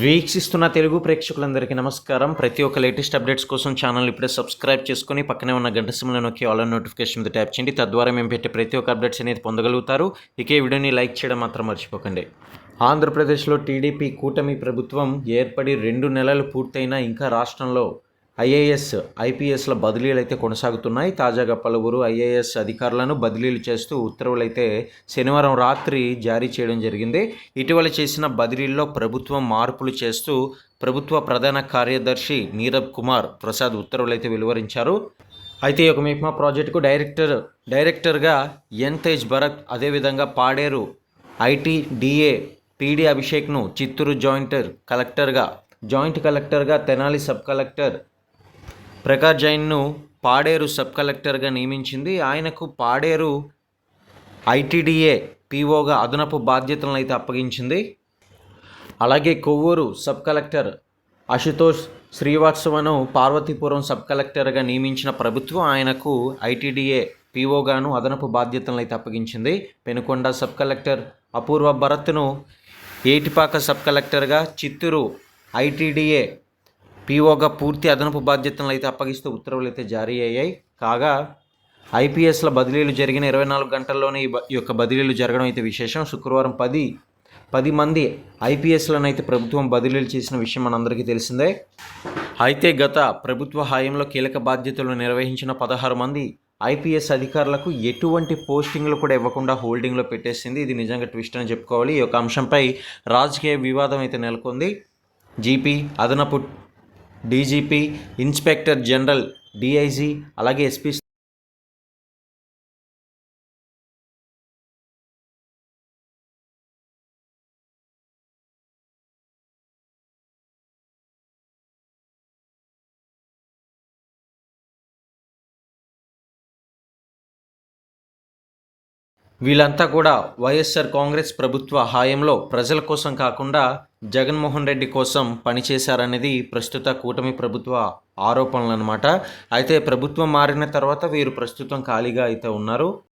వీక్షిస్తున్న తెలుగు ప్రేక్షకులందరికీ నమస్కారం. ప్రతి ఒక్క లేటెస్ట్ అప్డేట్స్ కోసం ఛానల్ ఇప్పుడే సబ్స్క్రైబ్ చేసుకొని పక్కనే ఉన్న గంట సిమ్లో నొక్కి ఆల్ నోటిఫికేషన్ మీద ట్యాప్ చేయండి. తద్వారా మేము పెట్టే ప్రతి ఒక్క అప్డేట్స్ అనేది పొందగలుగుతారు. ఇక ఈ వీడియోని లైక్ చేయడం మాత్రం మర్చిపోకండి. ఆంధ్రప్రదేశ్లో టీడీపీ కూటమి ప్రభుత్వం ఏర్పడి రెండు నెలలు పూర్తయినా ఇంకా రాష్ట్రంలో ఐఏఎస్ ఐపీఎస్ల బదిలీలు అయితే కొనసాగుతున్నాయి. తాజాగా పలువురు ఐఏఎస్ అధికారులను బదిలీలు చేస్తూ ఉత్తర్వులు అయితే శనివారం రాత్రి జారీ చేయడం జరిగింది. ఇటీవల చేసిన బదిలీల్లో ప్రభుత్వం మార్పులు చేస్తూ ప్రభుత్వ ప్రధాన కార్యదర్శి నీరబ్ కుమార్ ప్రసాద్ ఉత్తర్వులైతే వెలువరించారు. అయితే ఒక యొక్క ప్రాజెక్టుకు డైరెక్టర్ డైరెక్టర్గా ఎన్ తేజ్ భరత్ అదేవిధంగా పాడేరు ఐటీ డిఏ అభిషేక్ను చిత్తూరు జాయింటర్ కలెక్టర్గా జాయింట్ కలెక్టర్గా తెనాలి సబ్ కలెక్టర్ ప్రకాష్ జైన్ను పాడేరు సబ్ కలెక్టర్గా నియమించింది. ఆయనకు పాడేరు ఐటీడీఏ పీఓగా అదనపు బాధ్యతలను అయితే అప్పగించింది. అలాగే కొవ్వూరు సబ్ కలెక్టర్ అశుతోష్ శ్రీవాత్సవను పార్వతీపురం సబ్ కలెక్టర్గా నియమించిన ప్రభుత్వం ఆయనకు ఐటీడీఏ పీఓగాను అదనపు బాధ్యతలను అయితే అప్పగించింది. పెనుకొండ సబ్ కలెక్టర్ అపూర్వ భరత్ను ఏటిపాక సబ్ కలెక్టర్గా చిత్తూరు ఐటీడీఏ పీఓగా పూర్తి అదనపు బాధ్యతలను అయితే అప్పగిస్తూ ఉత్తర్వులు అయితే జారీ అయ్యాయి. కాగా ఐపీఎస్ల బదిలీలు జరిగిన ఇరవై నాలుగు గంటల్లోనే ఈ బ- యొక్క బదిలీలు జరగడం అయితే విశేషం. శుక్రవారం పది పది మంది ఐపీఎస్లను అయితే ప్రభుత్వం బదిలీలు చేసిన విషయం మనందరికీ తెలిసిందే. అయితే గత ప్రభుత్వ హయాంలో కీలక బాధ్యతలు నిర్వహించిన పదహారు మంది ఐపీఎస్ అధికారులకు ఎటువంటి పోస్టింగ్లు కూడా ఇవ్వకుండా హోల్డింగ్లో పెట్టేసింది. ఇది నిజంగా ట్విస్ట్ అని చెప్పుకోవాలి. ఈ యొక్క అంశంపై రాజకీయ వివాదం అయితే నెలకొంది. జీపీ అదనపు డీజీపీ ఇన్స్పెక్టర్ జనరల్ డిఐజీ అలాగే ఎస్పీ వీళ్ళంతా కూడా వైఎస్ఆర్ కాంగ్రెస్ ప్రభుత్వ హాయంలో ప్రజల కోసం కాకుండా జగన్మోహన్ రెడ్డి కోసం పనిచేశారనేది ప్రస్తుత కూటమి ప్రభుత్వ ఆరోపణలు అనమాట అయితే ప్రభుత్వం మారిన తర్వాత వీరు ప్రస్తుతం ఖాళీగా అయితే ఉన్నారు.